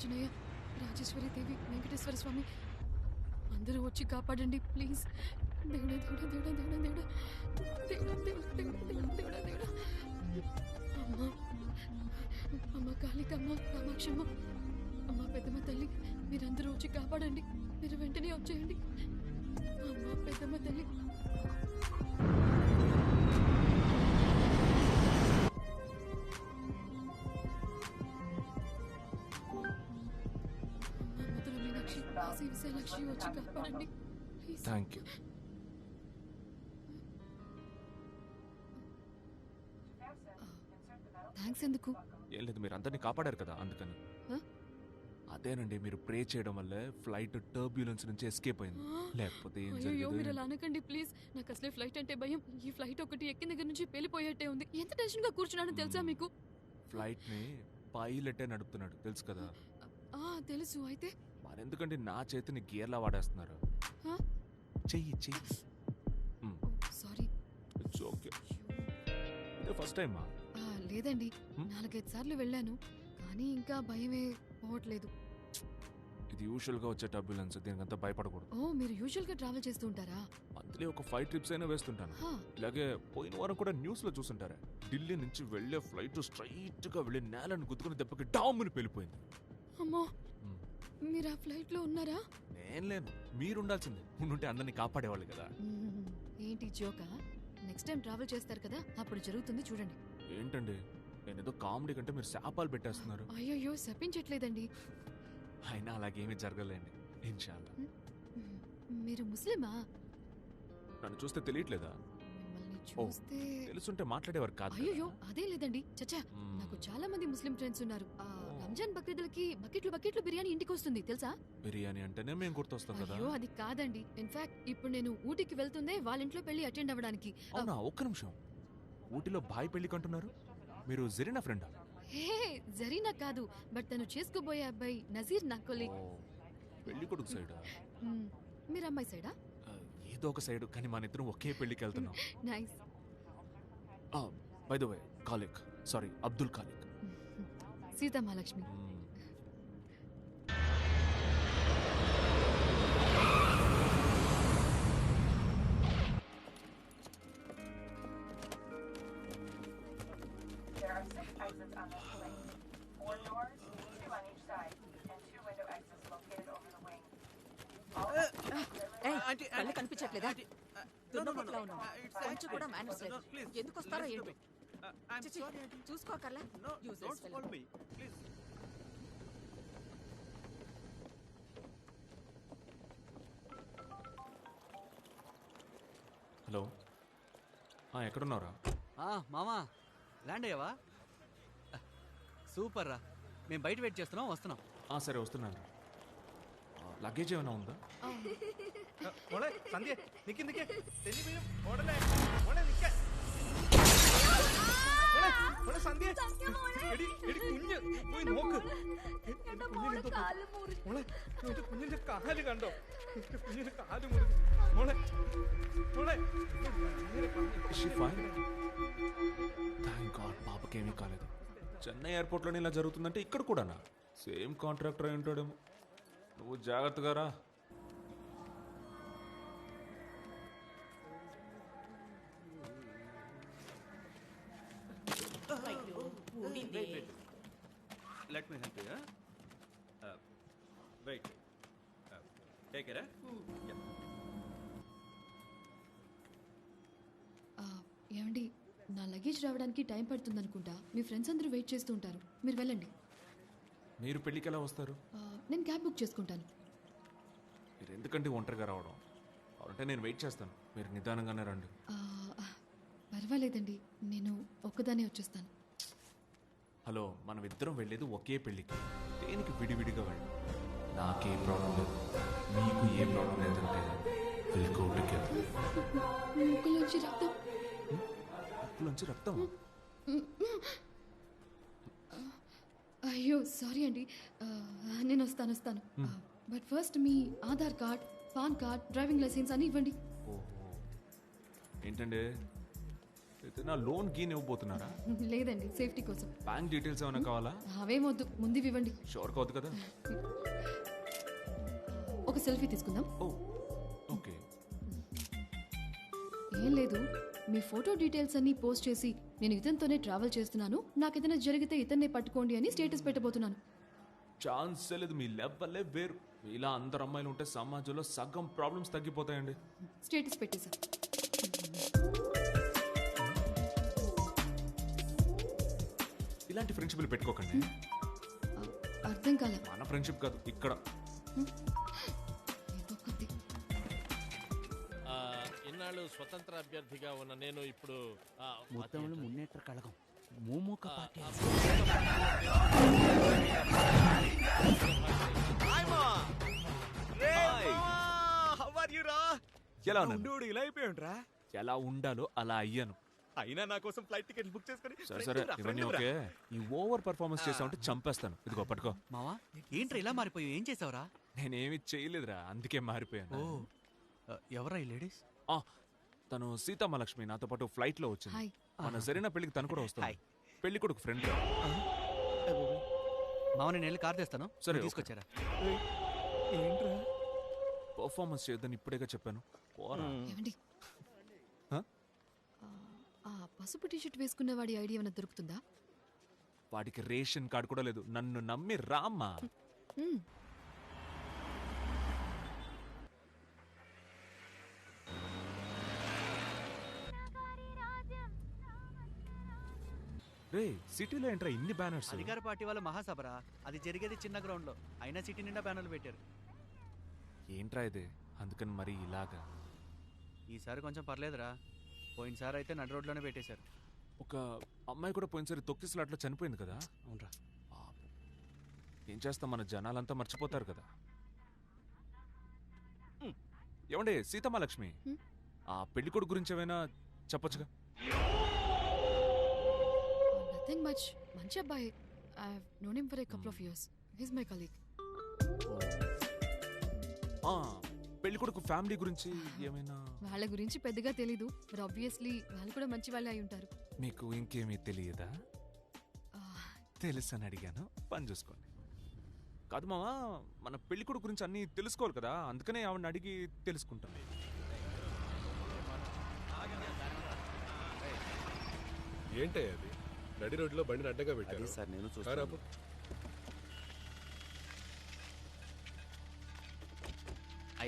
ఆంజనేయ రాజేశ్వరి దేవి వెంకటేశ్వర స్వామి అందరూ వచ్చి కాపాడండి ప్లీజ్. దేవుడా దేవుడా దేవుడా దేవుడా దేవుడా. దేవుడా దేవుడా దేవుడా దేవుడా దేవుడా అమ్మ అమ్మ కాళికమ్మ కామాక్షమ్మ అమ్మ పెద్దమ్మ తల్లి మీరందరూ వచ్చి కాపాడండి. మీరు వెంటనే వచ్చేయండి. అమ్మ పెద్దమ్మ తల్లి. విశాలాక్షి వచ్చి కాపాడండి థ్యాంక్ యూ థ్యాంక్స్ ఎందుకు? ఏం లేదు మీరు అందరినీ కాపాడారు కదా అందుకని? అదేనండి మీరు ప్రే చేయడం వల్లే ఫ్లైట్ టర్బ్యులెన్స్ నుంచి ఎస్కేప్ అయింది. లేకపోతే ఏం అయ్యో మీరు అలా అనకండి ప్లీజ్. నాకు అసలే ఫ్లైట్ అంటే భయం. ఈ ఫ్లైట్ ఒకటి ఎక్కిన దగ్గర నుంచి పేలిపోయేట్టే ఉంది. ఎంత టెన్షన్గా కూర్చున్నానో తెలుసా మీకు? ఫ్లైట్ని పైలటే నడుపుతున్నాడు తెలుసు కదా? ఆ తెలుసు. అయితే మరెందుకంటే నా చేతిని గేర్లా వాడేస్తున్నారు? హ? చెయ్యి చెయ్యి. సారీ. ఇట్స్ ఓకే ఇదే ఫస్ట్ టైమా లేదండి. హ్మ్? నాలుగైదు సార్లు వెళ్ళాను. కానీ ఇంకా భయమే పోవట్లేదు. ఇది యూజువల్గా వచ్చే టర్బ్యులెన్స్ దీనికంతా భయపడకూడదు. ఓ మీరు యూజువల్గా ట్రావెల్ చేస్తూ ఉంటారా? మంత్లీ ఒక ఫైవ్ ట్రిప్స్ అయినా వేస్తుంటాను. హా, ఇలాగే పోయిన వారం కూడా న్యూస్లో చూస్తుంటారా ఢిల్లీ నుంచి వెళ్ళే ఫ్లైట్ స్ట్రైట్గా వెళ్ళి నేలను గుద్దుకుని దెబ్బకి డామ్ని వెళ్ళిపోయింది అమ్మో. మీరు ఆ ఫ్లైట్లో ఉన్నారా? నేను లేను. మీరు ఉండాల్సిందే ఉండుంటే అందరినీ కాపాడేవాళ్ళు కదా. ఏంటి జోకా? నెక్స్ట్ టైం ట్రావెల్ చేస్తారు కదా? అప్పుడు జరుగుతుంది చూడండి. ఏంటండి? నేను ఏదో కామెడీ కంటే మీరు శాపాలు పెట్టేస్తున్నారు. అయ్యయ్యో శపించట్లేదండి. అయినా అలాగేమీ జరగలేండి. ఇన్షాల్లా. మీరు ముస్లిమా? నన్ను చూస్తే తెలియట్లేదా. చూస్తే తెలుసుంటే మాట్లాడేవారు కాదు. అయ్యో అదే లేదండి. చచ్చా. నాకు చాలా మంది ముస్లిం ఫ్రెండ్స్ ఉన్నారు. ఆ. రంజాన్ బక్రీదులకి బకెట్లు బకెట్లు బిర్యానీ ఇంటికి వస్తుంది తెలుసా? బిర్యానీ అంటేనే మేము గుర్తొస్తాం కదా. అయ్యో అది కాదండి. ఇన్ఫాక్ట్ ఇప్పుడు నేను ఊటీకి వెళ్తుందే వాళ్ళ ఇంట్లో పెళ్ళి అటెండ్ అవ్వడానికి. అవునా? ఒక్క నిమిషం. ఊటీలో బాయ్ పెళ్ళికి అంటున్నారు మీరు జరీనా ఫ్రెండ్? హే జరీనా కాదు. బట్ తను చేసుకోబోయే అబ్బాయి నజీర్ నా కొలీగ్ పెళ్ళి కొడుకు సైడ్? మీరు అమ్మాయి సైడా? ఏదో ఒక సైడ్ కానీ మన ఇద్దరం ఒకే పెళ్ళికి వెళ్తున్నాం nice by the way Khaliq sorry Abdul Khaliq Seethamahalakshmi There కూడా మేనర్స్ లేదు ఎందుకు వస్తారో ఏంటో? చిచి, చూసుకోకర్లా. హలో. ఎక్కడున్నారా ఆ, మామా. ల్యాండ్ అయ్యావా? సూపర్ రా మేము బయట వెయిట్ చేస్తున్నాం వస్తున్నాం. ఆ, సరే వస్తున్నాను లగేజ్ ఏమైనా ఉందా? മോളെ സന്ധ്യ നിക്ക് നിക്ക് തെന്നി വീഴും ഓടല്ലേ മോളെ നിക്ക മോളെ മോളെ സന്ധ്യ എടി എടി കുഞ്ഞ് പോയി നോക്ക് എന്റെ കുഞ്ഞിന് എന്തോ മോളെ എന്റെ കുഞ്ഞിന്റെ കാല് കണ്ടോ എന്റെ കുഞ്ഞിന്റെ കാല് മുറിഞ്ഞു മോളെ മോളെ థ్యాంక్ గాడ్ పాపకి ఏమీ కాలేదు చెన్నై ఎయిర్పోర్ట్లోనే ఇలా జరుగుతుందంటే ఇక్కడ కూడానా సేమ్ కాంట్రాక్టర్ అయి ఉంటాడేమో నువ్వు జాగ్రత్తగా రా let me help you wait take care ఏమండి? నా లగేజ్ రావడానికి టైం పడుతుంది అనుకుంటా మీ ఫ్రెండ్స్ అందరూ వెయిట్ చేస్తూ ఉంటారు. మీరు వెళ్ళండి. మీరు పెళ్ళికి ఎలా వస్తారు నేను క్యాబ్ బుక్ చేసుకుంటాను. మీరు ఎందుకంటే ఒంటరిగా రావడం? అంటే నేను వెయిట్ చేస్తాను. మీరు నిదానంగానే రండి. పర్వాలేదండి. నేను ఒక్కదానే వచ్చేస్తాను. హలో మనం ఇద్దరం వెళ్ళేది ఒకే పెళ్ళికి. దేనికి విడివిడిగా వెళ్ళి? నాకే ప్రాబ్లం లేదు. మీకు ఏ ప్రాబ్లం లేదంటే విల్ గో టుగెదర్ ముక్కులోంచి రక్తం. రక్తం అయ్యో సారీ అండి. నేను వస్తాను వస్తాను. But first me Aadhaar card PAN card driving licence అని ఇవ్వండి. ఓహో. ఏంటండి ఏదైనా లోన్ గీన్ ఇవ్వబోతున్నారా? లేదండి సేఫ్టీ కోసం. బ్యాంక్ డీటెయిల్స్ ఏమైనా కావాలా? అవేమొద్దు ముందు ఇవి ఇవ్వండి. షోర్ కావద్దు కదా. ఒక సెల్ఫీ తీసుకుందాం. ఓ ఓకే. ఏం లేదు మీ ఫోటో డీటెయిల్స్ అన్ని పోస్ట్ చేసి నేను ఇతనితోనే ట్రావెల్ చేస్తున్నాను. నాకు ఏదైనా జరిగితే ఇతన్నే పట్టుకోండి అని స్టేటస్ పెట్టబోతున్నాను. ఛాన్స్ లేదు మీ లెవెల్లే వేరు. ఇలా అందరు అమ్మాయిలు ఉంటే సమాజంలో సగం ప్రాబ్లమ్స్ తగ్గిపోతాయండి. స్టేటస్ పెట్టేశా ఇలాంటి ఫ్రెండ్షిప్లు పెట్టుకోకండి. అర్థం కాల. మన ఫ్రెండ్షిప్ కాదు ఇక్కడ. ఆ, ఇన్నాళ్ళు స్వతంత్ర అభ్యర్థిగా ఉన్న నేను ఇప్పుడు ఆ, మొత్తంలో మున్నేట్ర మూమూక పార్టీ. ఎలా ఉన్నాను ఇలా అయిపోయాడురా ఎలా ఉండాలో అలా అయ్యాను. అయినా నా కోసం ఫ్లైట్ టికెట్ బుక్ చేసుకొని సరే సరే ఇవన్నీ ఓకే. ఈ ఓవర్ పర్ఫార్మెన్స్ చేసావంటే చంపేస్తాను. ఇదిగో పట్టుకో. మావా ఏంట్రా ఇలా మారిపోయావు? ఏం చేసావురా? నేనేమి చేయలేదురా అందుకే మారిపోయాను. ఓ ఆ, ఎవరా ఈ లేడీస్? ఆ, తను సీతమ్మలక్ష్మి నాతో పాటు ఫ్లైట్లో వచ్చింది. హాయ్. మన సరైన పెళ్ళికి తను కూడా వస్తుంది. పెళ్ళి కొడుకు ఫ్రెండ్ మావ నేను వెళ్ళి కార్ తెస్తాను. సరే, నువ్వు. తీసుకొచ్చారా? ఏంట్రా? పర్ఫార్మెన్స్ చేయొద్దని ఇప్పుడేగా చెప్పాను. పోరా. ఏమండి? పసుపు టీషర్ట్ వేసుకున్న వాడి ఐడియా ఏమైనా దొరుకుతుందా? వాడికి రేషన్ కార్డు కూడా లేదు. నన్ను నమ్మి రామ్మా. మ్మ్. రే సిటీలో ఏంట్రా ఇన్ని బ్యానర్స్ అధికార పార్టీ వాళ్ళ మహాసభరా. అది జరిగేది చిన్న గ్రౌండ్లో. అయినా సిటీ నిండా బ్యానర్లు పెట్టారు. ఏంట్రా ఇది? అందుకని మరి ఇలాగా. ఈసారి కొంచెం పర్లేదురా. పోయినసారి అయితే నడు రోడ్లోనే పెట్టేశారు. ఒక అమ్మాయి కూడా పోయినసారి తొక్కిసలాట్లో చనిపోయింది కదా? అవునరా. ఏం చేస్తాం? మన జనాలంతా మర్చిపోతారు కదా. ఏమండి సీతమ్మలక్ష్మి హ్మ్? ఆ పెళ్ళి కొడుకు గురించి ఏమైనా చెప్పొచ్చుగా? నథింగ్ మచ్ మంచి అబ్బాయి. I know him for a couple of years his my colleague ఆ, పెళ్ళి కొడుకు ఫ్యామిలీ గురించి ఏమైనా? వాళ్ళ గురించి పెద్దగా తెలీదు బట్ ఆబ్వియస్లీ వాళ్ళు కూడా మంచి వాళ్ళే అయి ఉంటారు. మీకు ఇంకేమీ తెలియదా? ఆ, తెలుసు అని అడిగాను. పని చూసుకోండి. కాదు మావా మన పెళ్ళి కొడుకు గురించి అన్నీ తెలుసుకోవాలి కదా అందుకనే ఆవిడని అడిగి తెలుసుకుంటాను. ఏంటయ్య అది? నడి రోడ్లో బండిని అడ్డగా పెట్టారు. సార్ నేను కారు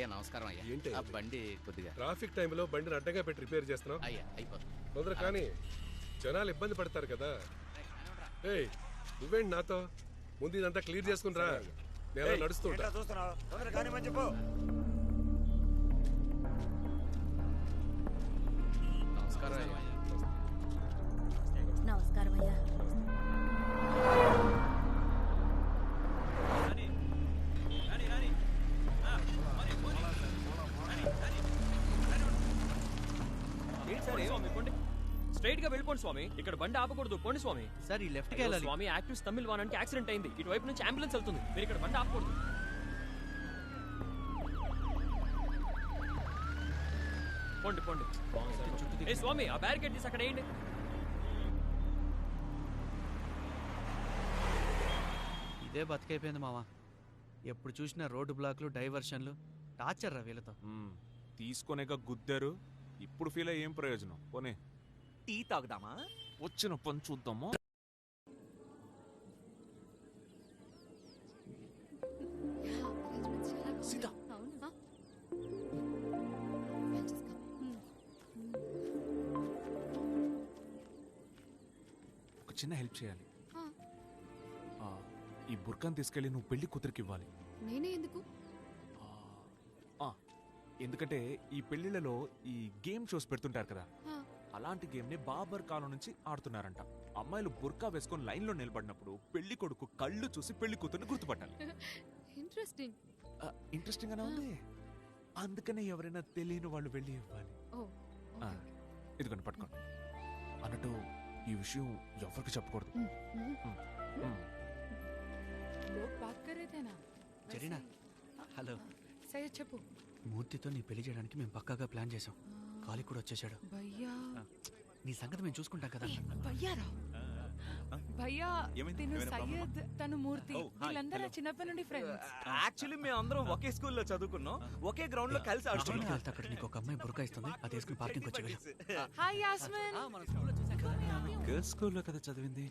అయ్యా నమస్కారం అయ్యా. ఏంటి? ఆ? బండి కొద్దిగా. ట్రాఫిక్ టైంలో బండిని అడ్డగా పెట్టి రిపేర్ చేస్తున్నావు? అయ్యా అయిపోతుంది. తొందర కానీ జనాలు ఇబ్బంది పడతారు కదా. ఏయ్ నువ్వేంటి నాతో? ముందు ఇదంతా క్లియర్ చేసుకుని రా నేను నడుస్తూ ఉంటా. నమస్కారం అయ్యా. నమస్కారం అయ్యా. స్ట్రైట్గా వెళ్ళిపోండి స్వామి. ఇక్కడ బండి ఆపకూడదు. పోండి స్వామి. సార్ ఈ అయ్యో, వెళ్ళాలి. స్వామి యాక్టివ్ తమిళ్ వానానికి యాక్సిడెంట్ అయింది. ఇటువైపు నుంచి అంబులెన్స్ వెళ్తుంది. మీరు ఇక్కడ బండి ఆపకూడదు. పోండి పోండి. ఏ స్వామి ఆ బ్యారికేడ్ తీసి అక్కడ వేయండి. ఇదే బతికైపోయింది మావా. ఎప్పుడు చూసినా రోడ్డు బ్లాక్లు డైవర్షన్లు. టార్చర్ రా వీళ్ళతో. మ్మ్. తీసుకొనేగా గుద్దారు. ఇప్పుడు ఫీల్ అయ్యి ఏం ప్రయోజనం? పోనీ. టీ తాగుదామా? వచ్చిన పని చూద్దాము. ఒక చిన్న హెల్ప్ చేయాలి. ఆ, ఆ, ఈ బుర్కాన్ తీసుకెళ్ళి నువ్వు పెళ్ళి కూతురికి ఇవ్వాలి. నేనే ఎందుకు? ఆ, ఆ, ఎందుకంటే ఈ పెళ్ళిళ్ళలో ఈ గేమ్ షోస్ పెడుతుంటారు కదా. ఆ, అలాంటి గేమ్ని బాబర్ కాలం నుంచి ఆడుతున్నారంట. అమ్మాయిలు బుర్కా వేసుకొని లైన్లో నిలబడినప్పుడు పెళ్ళి కొడుకు కళ్ళు చూసి పెళ్ళి కూతుర్ని గుర్తుపట్టాలి. ఇంట్రెస్టింగ్ ఇంట్రెస్టింగ్ గానే ఉంది. అందుకనే ఎవరైనా తెలియని వాళ్ళు వెళ్ళి ఇవ్వాలి. ఇదిగోండి పట్టుకోండి. అన్నట్టు ఈ విషయం ఎవరికి చెప్పకూడదు. జరినా? హలో. సరే చెప్పు. మూర్తితో నీ పెళ్ళి చేయడానికి మేము పక్కాగా ప్లాన్ చేసాం కాలి కూడా వచ్చేసాడు భయ్యా. నీ సంగతి మేము చూసుకుంటాం కదా. భయ్యారా భయ్యా? తిను? సయ్యద్ తను మూర్తి. హాయ్, వీళ్ళందరూ. చిన్నప్పటి నుండి ఫ్రెండ్స్ యాక్చువల్లీ మేము అందరం ఒకే స్కూల్లో చదువుకున్నాం. ఒకే గ్రౌండ్లో కలిసి ఆడుతున్నాం. అక్కడ నీకు ఒక అమ్మాయి బురక ఇస్తుంది అది వేసుకుని పార్కింగ్ వచ్చి వెళ్ళు హాయ్ యాస్మిన్. గర్ల్స్ స్కూల్లో కదా చదివింది?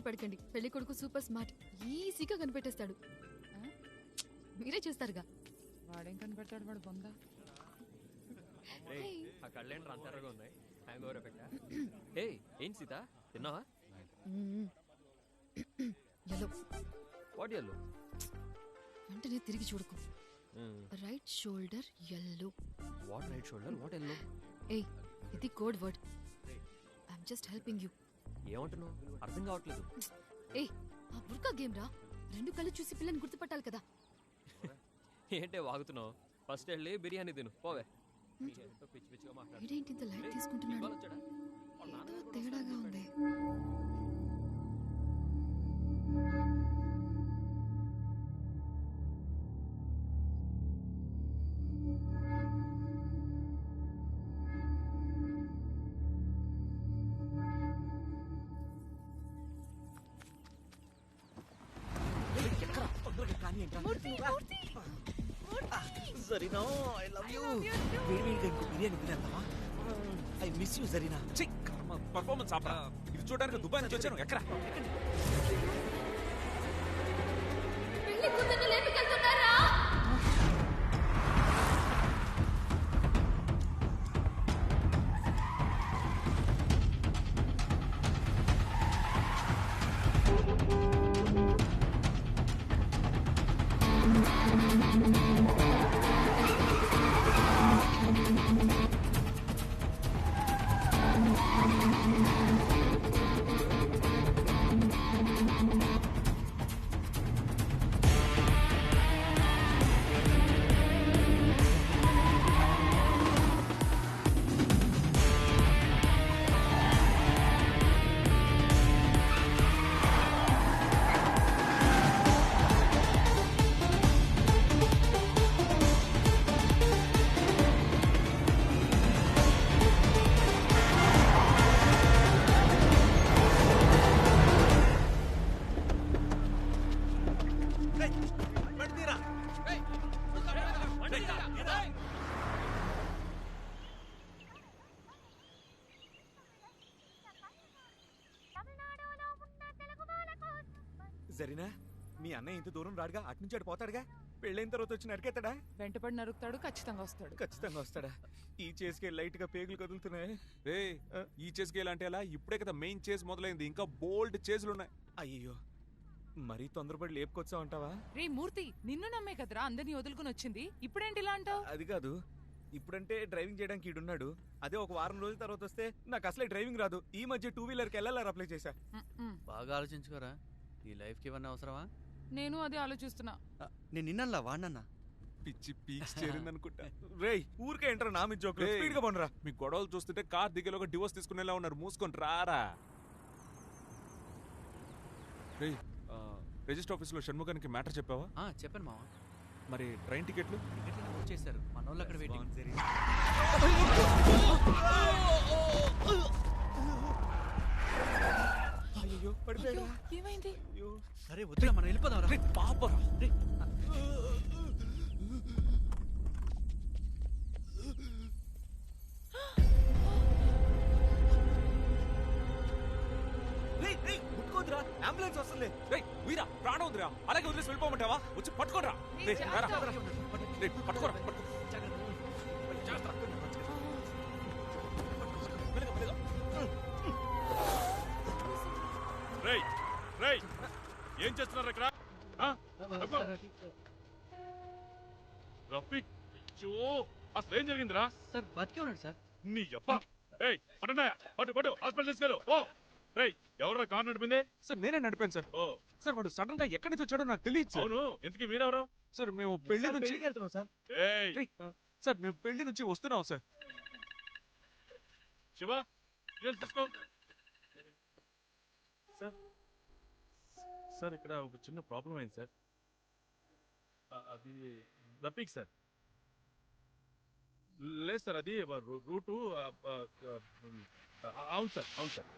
కంగారు పడకండి. పెళ్ళి కొడుకు సూపర్ స్మార్ట్ ఈజీగా కనిపెట్టేస్తాడు. మీరే చేస్తారుగా. వాడేం కనబడతాడు వాడు బొంద? Hey. ఆ కళ్ళేంటి అంతరగా ఉన్నాయి? హ్యాంగ్ ఓవర్ ఎఫెక్ట్ ఏ సీత? తిన్నావా? ఎలో వాట్ ఎల్లో వెంటనే తిరిగి చూడకు. Right shoulder yellow what right shoulder what yellow ఏయ్ ఇది code word I'm just helping you ఏమంటున్నావు? అర్థం కావట్లేదు. ఏయ్ ఆ బుర్కా గేమ్ రా. రెండు కళ్ళు చూసి పిల్లని గుర్తుపట్టాలి కదా. ఏంటే వాగుతున్నావు? ఫస్ట్ వెళ్ళి బిర్యానీ తిను. పోవే. వీడేంటి ఇంత లైట్ తీసుకుంటున్నాడు? ఏదో తేడాగా ఉంది. జరీనా ఐ లవ్ యూ వేడి వేడిగా ఇంకో biryani తినేద్దామా? I miss you Zarina performance ఆపరా. ఇది చూడడానికి దుబాయ్ నుంచి వచ్చాను. ఎక్కడ? పెళ్ళి జరీనా మీ అన్నయ్య ఇంత దూరం రాడుగా అటు నుంచి అటు పోతాడుగా? పెళ్ళైన తర్వాత వచ్చి నరికెత్తాడా వెంటపడి నరుకుతాడు ఖచ్చితంగా వస్తాడు. ఖచ్చితంగా వస్తాడా? ఈ చేసుకే లైట్గా పేగులు కదులుతున్నాయి. రే ఈ చేస్ గేల్ అంటే ఎలా? ఇప్పుడే కదా మెయిన్ చేస్ మొదలైంది. ఇంకా బోల్డ్ చేసులు ఉన్నాయి. అయ్యో మరీ తొందరపడి లేపుకొచ్చావు అంటావా? రే మూర్తి నిన్ను నమ్మే కదరా? అందరినీ వదులుకుని వచ్చింది. ఇప్పుడేంటి ఇలా అంటావు? అది కాదు. ఇప్పుడంటే డ్రైవింగ్ చేయడానికి ఈడున్నాడు. అదే ఒక వారం రోజుల తర్వాత వస్తే నాకు అసలే డ్రైవింగ్ రాదు. ఈ మధ్య టూ వీలర్కి వెళ్ళాలని అప్లై చేశా బాగా ఆలోచించుకోరా. ఈ లైఫ్కి ఇవన్నీ అవసరమా? నేను అదే ఆలోచిస్తున్నా. ఆ, నేను నిన్నల్లా వాడినన్నా. పిచ్చి పీక్స్ చేరింది అనుకుంటా రేయ్ ఊరికే ఎంటర్ నా మీద జోకులు. రేయ్, స్పీడ్గా పండురా. మీ గొడవలు చూస్తుంటే కార్ దిగేలోగా డివోర్స్ తీసుకునేలా ఉన్నారు. మూసుకొని రారా. రే రిజిస్టర్ ఆఫీస్లో షణ్ముఖానికి మ్యాటర్ చెప్పావా? ఆ, చెప్పాను మావా. మరి ట్రైన్ టికెట్లు? టికెట్లు బుక్ చేశారు మన వాళ్ళు అక్కడ వెయిటింగ్. అయ్యో పడిపోయాడు? ఏమైంది? సరే వద్దురా మనం వెళ్ళిపోదాం రా పాపరా. రేయ్ రేయ్ ముట్టుకోదురా అంబులెన్స్ వస్తుంది. రేయ్ వీరా ప్రాణం ఉందిరా. అలాగే వదిలేసి వెళ్ళిపోమంటావా? వచ్చి పట్టుకోరా రారా. రేయ్, పట్టుకోరా. రఫీక్ చో అసలు ఏం జరిగిందిరా? సార్ బతికే ఉన్నాడు సార్. నీ అప్ప ఏయ్ పట్టనా పట్టు పట్టు. హాస్పిటల్ తీసుకెళ్ళు. ఓ రేయ్ ఎవరా కార్ నడిపింది? సార్ నేనే నడిపాను సార్. ఓ. సార్ వాడు సడన్గా ఎక్కడి నుంచి వచ్చాడో నాకు తెలియదు సార్. అవును. ఎందుకు మీరెవరు? సార్ మేము పెళ్ళి నుంచి సార్. ఏయ్. సార్ మేము పెళ్ళి నుంచి వస్తున్నాం సార్. శివ తీసుకో. సార్ సార్ ఇక్కడ ఒక చిన్న ప్రాబ్లం అయింది సార్. ఆ, అది రఫీక్ సార్ లేదు సార్ అది రూ- రూటు ఆ, ఆ, ఆ, అవును సార్ అవును సార్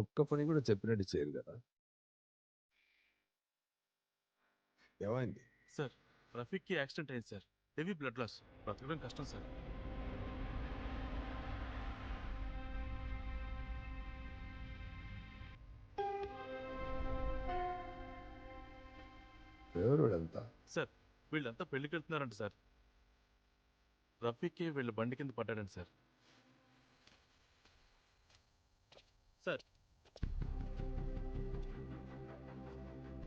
ఒక్క పని కూడా చెప్పినట్టు చేయరు కదా? ఏమైంది? సార్ రఫీక్కి యాక్సిడెంట్ అయింది సార్. Heavy blood loss. బ్రతకడం కష్టం సార్. సార్ వీళ్ళంతా పెళ్ళికి వెళ్తున్నారంట సార్. రఫీక్కి వీళ్ళ బండి కింద పడ్డాడంట సార్. సార్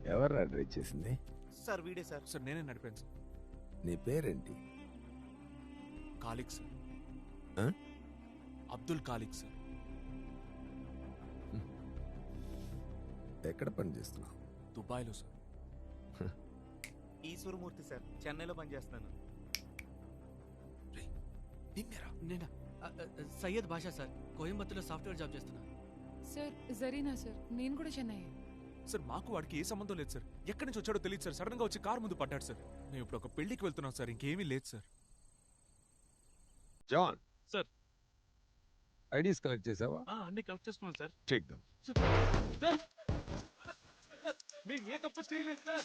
ఎవరు డ్రైవ్ చేసింది? సార్ వీడే సార్. సార్ నేనే నడిపాను సార్. నీ పేరేంటి? కాలిక్ సార్. ఆ? అబ్దుల్ కాలిక్ సార్. ఎక్కడ పని చేస్తున్నావు? దుబాయ్లో సార్. ఈశ్వరమూర్తి సార్. చెన్నైలో పనిచేస్తున్నాను నేనా? ఆ, ఆ, సయ్యద్ బాషా సార్. కోయంబత్తూర్లో సాఫ్ట్వేర్ జాబ్ చేస్తున్నా. Sir Zarina sir. నేను కూడా చెన్నై సార్ మాకు వాడికి ఏ సంబంధం లేదు సార్. ఎక్కడి నుంచి వచ్చాడో తెలియదు సార్. సడన్గా వచ్చి కారు ముందు పడ్డాడు సార్. మేము ఇప్పుడు ఒక పెళ్ళికి వెళ్తున్నాం సార్. ఇంకేమీ లేదు sir. John. Sir. IDs collect చేసావా? ఆ, అన్ని కలెక్ట్ చేసుకున్నాను సార్. చెక్ దమ్ మేము ఏ తప్పు చేయలేదు సార్.